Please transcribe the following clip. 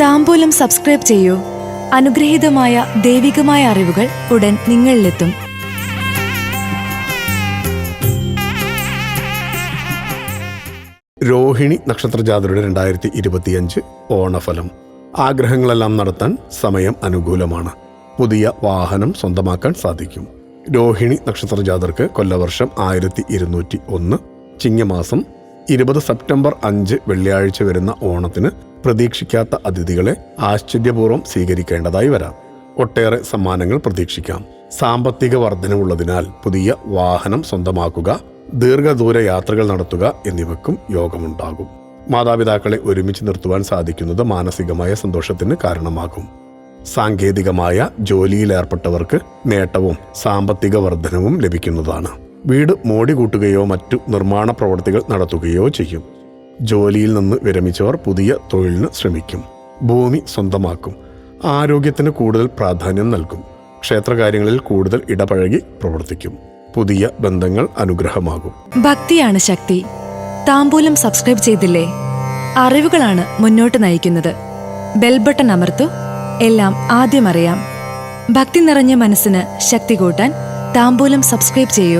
താമ്പൂലം subscribe ചെയ്യൂ. അനുഗ്രഹീതമായ ദൈവികമായ അറിവുകൾ ഉടൻ നിങ്ങളിലെത്തും. രോഹിണി നക്ഷത്ര ജാതരുടെ രണ്ടായിരത്തി ഇരുപത്തിയഞ്ച് ഓണഫലം. ആഗ്രഹങ്ങളെല്ലാം നടത്താൻ സമയം അനുകൂലമാണ്. പുതിയ വാഹനം സ്വന്തമാക്കാൻ സാധിക്കും. രോഹിണി നക്ഷത്ര ജാതർക്ക് കൊല്ലവർഷം ആയിരത്തി ഇരുന്നൂറ്റി ഒന്ന് ചിങ്ങമാസം ഇരുപത് സെപ്റ്റംബർ അഞ്ച് വെള്ളിയാഴ്ച വരുന്ന ഓണത്തിന് പ്രതീക്ഷിക്കാത്ത അതിഥികളെ ആശ്ചര്യപൂർവം സ്വീകരിക്കേണ്ടതായി വരാം. ഒട്ടേറെ സമ്മാനങ്ങൾ പ്രതീക്ഷിക്കാം. സാമ്പത്തിക വർധനവുള്ളതിനാൽ പുതിയ വാഹനം സ്വന്തമാക്കുക ദീർഘദൂര യാത്രകൾ നടത്തുക എന്നിവയ്ക്കും യോഗമുണ്ടാകും. മാതാപിതാക്കളെ ഒരുമിച്ച് നിർത്തുവാൻ സാധിക്കുന്നത് മാനസികമായ സന്തോഷത്തിന് കാരണമാകും. സാങ്കേതികമായ ജോലിയിലേർപ്പെട്ടവർക്ക് നേട്ടവും സാമ്പത്തിക വർധനവും ലഭിക്കുന്നതാണ്. വീട് മോടി കൂട്ടുകയോ മറ്റു നിർമ്മാണ പ്രവർത്തികൾ നടത്തുകയോ ചെയ്യും. ജോലിയിൽ നിന്ന് വിരമിച്ചവർ പുതിയ തൊഴിലിന് ശ്രമിക്കും. ഭൂമി സ്വന്തമാക്കും. ആരോഗ്യത്തിന് കൂടുതൽ പ്രാധാന്യം നൽകും. ക്ഷേത്രകാര്യങ്ങളിൽ കൂടുതൽ ഇടപഴകി പ്രവർത്തിക്കും. പുതിയ ബന്ധങ്ങൾ അനുഗ്രഹമാകും. ഭക്തിയാണ് ശക്തി. താമ്പൂലം സബ്സ്ക്രൈബ് ചെയ്തില്ലേ? അറിവുകളാണ് മുന്നോട്ട് നയിക്കുന്നത്. ബെൽബട്ടൺ അമർത്തു. എല്ലാം ആദ്യം അറിയാം. ഭക്തി നിറഞ്ഞ മനസ്സിന് ശക്തി കൂട്ടാൻ താമ്പൂലം സബ്സ്ക്രൈബ് ചെയ്യൂ.